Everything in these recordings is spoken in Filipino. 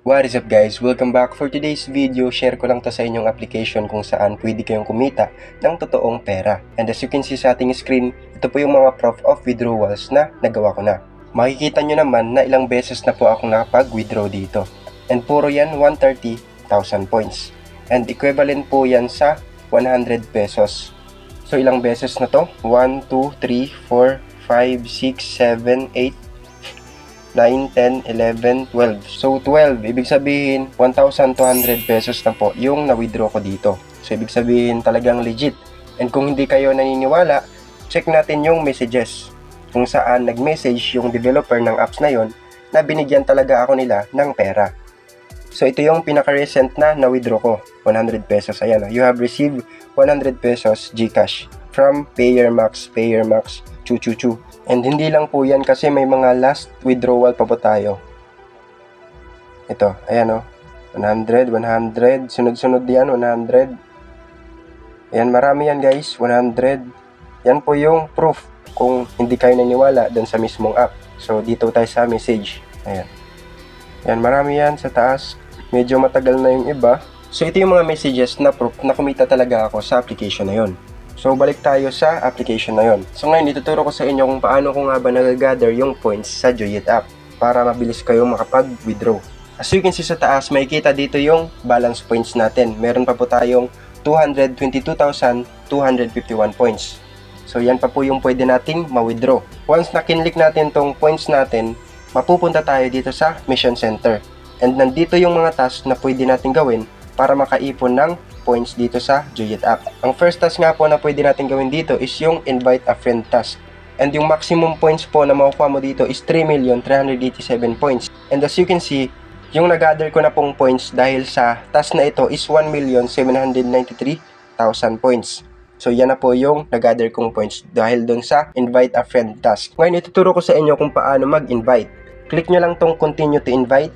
What is up guys? Welcome back. For today's video, share ko lang to sa inyong application kung saan pwede kayong kumita ng totoong pera. And as you can see sa ating screen, ito po yung mga proof of withdrawals na nagawa ko na. Makikita nyo naman na ilang beses na po akong nakapag-withdraw dito. And puro yan 130,000 points. And equivalent po yan sa 100 pesos. So ilang beses na to? 1, 2, 3, 4, 5, 6, 7, 8, 9, 10, 11, 12. So 12, ibig sabihin 1,200 pesos na po yung na-withdraw ko dito. So ibig sabihin talagang legit. And kung hindi kayo naniniwala, check natin yung messages. Kung saan nag-message yung developer ng apps na yon na binigyan talaga ako nila ng pera. So ito yung pinaka-recent na na-withdraw ko, 100 pesos. Ayan, you have received 100 pesos GCash from PayerMax, PayerMax, Chu Chu Chu. And hindi lang po yan kasi may mga last withdrawal pa po tayo. Ito, ayan o. 100, 100, sunod-sunod yan, 100. Ayan, marami yan guys, 100. Yan po yung proof kung hindi kayo naniwala dun sa mismong app. So, dito tayo sa message. Ayan. Ayan, marami yan sa taas. Medyo matagal na yung iba. So, ito yung mga messages na proof na kumita talaga ako sa application na yon. So, balik tayo sa application na yon. So, ngayon, ituturo ko sa inyo kung paano ko nga ba nag-gather yung points sa Joyet app para mabilis kayo makapag-withdraw. As you can see sa taas, makikita dito yung balance points natin. Meron pa po tayong 222,251 points. So, yan pa po yung pwede nating ma-withdraw. Once na kinlik natin tong points natin, mapupunta tayo dito sa Mission Center. And nandito yung mga tasks na pwede natin gawin para makaipon ng points dito sa Joyet app. Ang first task nga po na pwede natin gawin dito is yung invite a friend task. And yung maximum points po na makukuha mo dito is 3,387 points. And as you can see, yung nag-gather ko na pong points dahil sa task na ito is 1,793,000 points. So yan na po yung nag-gather kong points dahil dun sa invite a friend task. Ngayon ituturo ko sa inyo kung paano mag-invite. Click nyo lang tong continue to invite.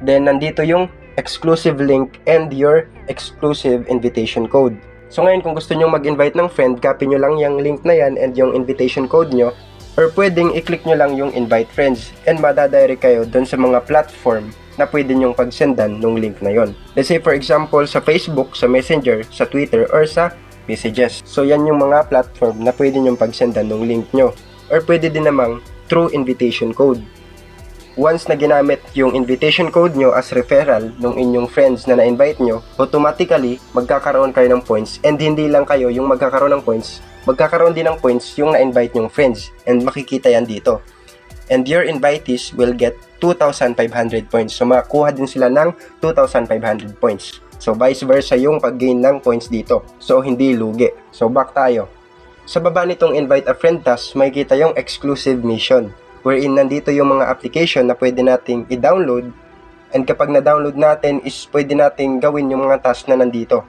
Then nandito yung exclusive link and your exclusive invitation code. So ngayon kung gusto nyo mag-invite ng friend, copy nyo lang yung link na yan and yung invitation code nyo or pwedeng i-click nyo lang yung invite friends and madadirect kayo dun sa mga platform na pwede nyong pagsendan ng link na yon. Let's say for example sa Facebook, sa Messenger, sa Twitter, or sa Messages. So yan yung mga platform na pwede nyong pagsendan ng link nyo. Or pwede din namang through invitation code once na ginamit yung invitation code nyo as referral ng inyong friends na na-invite nyo, automatically magkakaroon kayo ng points and hindi lang kayo yung magkakaroon ng points, magkakaroon din ng points yung na-invite nyong friends and makikita yan dito. And your invitees will get 2,500 points. So makakuha din sila ng 2,500 points. So vice versa yung pag-gain ng points dito. So hindi lugi. So back tayo. Sa baba nitong invite a friend task, makikita yung exclusive mission wherein nandito yung mga application na pwede nating i-download and kapag na-download natin is pwede nating gawin yung mga task na nandito.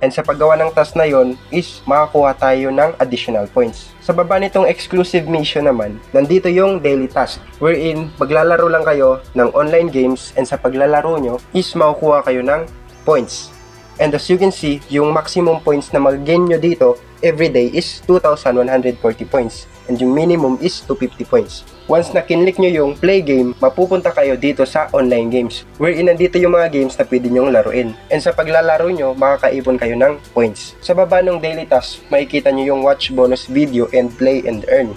And sa paggawa ng task na yon is makakuha tayo ng additional points. Sa baba nitong exclusive mission naman, nandito yung daily task wherein maglalaro lang kayo ng online games and sa paglalaro nyo is makukuha kayo ng points. And as you can see, yung maximum points na mag-gain nyo dito every day is 2,140 points and yung minimum is 250 points. Once na kinlik nyo yung play game, mapupunta kayo dito sa online games wherein nandito yung mga games na pwede nyong laruin. And sa paglalaro nyo, makakaipon kayo ng points. Sa baba ng daily task, makikita nyo yung watch bonus video and play and earn.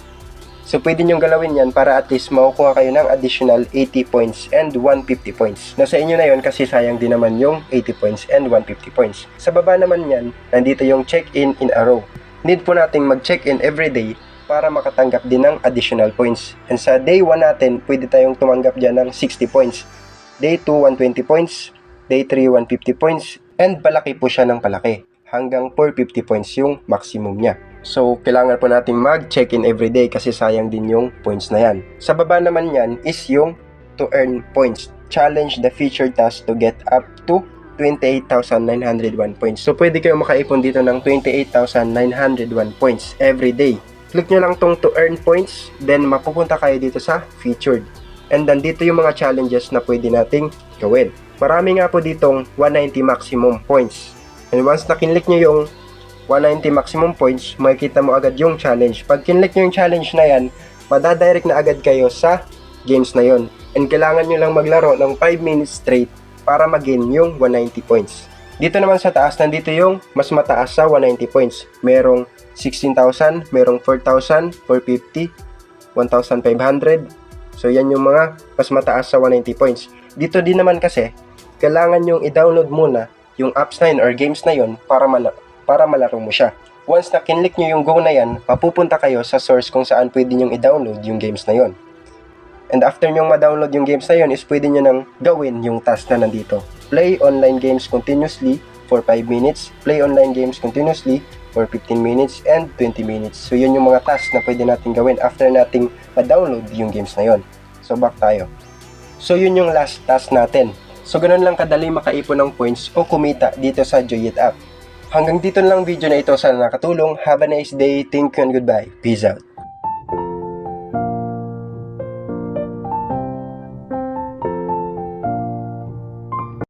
So pwede nyong galawin yan para at least makukuha kayo ng additional 80 points and 150 points. Nasa inyo na yon kasi sayang din naman yung 80 points and 150 points. Sa baba naman yan, nandito yung check-in in a row. Need po nating mag-check-in every day para makatanggap din ng additional points. And sa day 1 natin, pwede tayong tumanggap dyan ng 60 points. Day 2, 120 points. Day 3, 150 points. And palaki po siya ng palaki. Hanggang 450 points yung maximum niya. So, kailangan po nating mag-check-in everyday kasi sayang din yung points na yan. Sa baba naman yan is yung to earn points. Challenge the featured task to get up to 28,901 points. So, pwede kayo makaipon dito ng 28,901 points every day. Click nyo lang tong to earn points, then mapupunta kayo dito sa featured. And then dito yung mga challenges na pwede nating gawin. Marami nga po ditong 190 maximum points. And once na kinlik nyo yung 190 maximum points, makikita mo agad yung challenge. Pag kinlik nyo yung challenge na yan, madadirect na agad kayo sa games na yon. And kailangan nyo lang maglaro ng 5 minutes straight para mag-gain yung 190 points. Dito naman sa taas, nandito yung mas mataas sa 190 points. Merong 16,000, merong 4,000, 450, 1,500. So yan yung mga mas mataas sa 190 points. Dito din naman kasi, kailangan yung i-download muna yung apps na yun or games na yun para, mala- para malaro mo siya. Once na kinlik nyo yung go na yan, papupunta kayo sa source kung saan pwede nyo i-download yung games na yon. And after nyo ma-download yung games na yon is pwede nyo nang gawin yung task na nandito. Play online games continuously for 5 minutes, play online games continuously for 15 minutes and 20 minutes. So yun yung mga tasks na pwede natin gawin after nating ma-download yung games na yon. So back tayo. So yun yung last task natin. So ganun lang kadali makaipon ng points o kumita dito sa Joyit app. Hanggang dito lang video na ito sana nakatulong. Have a nice day. Thank you and goodbye. Peace out.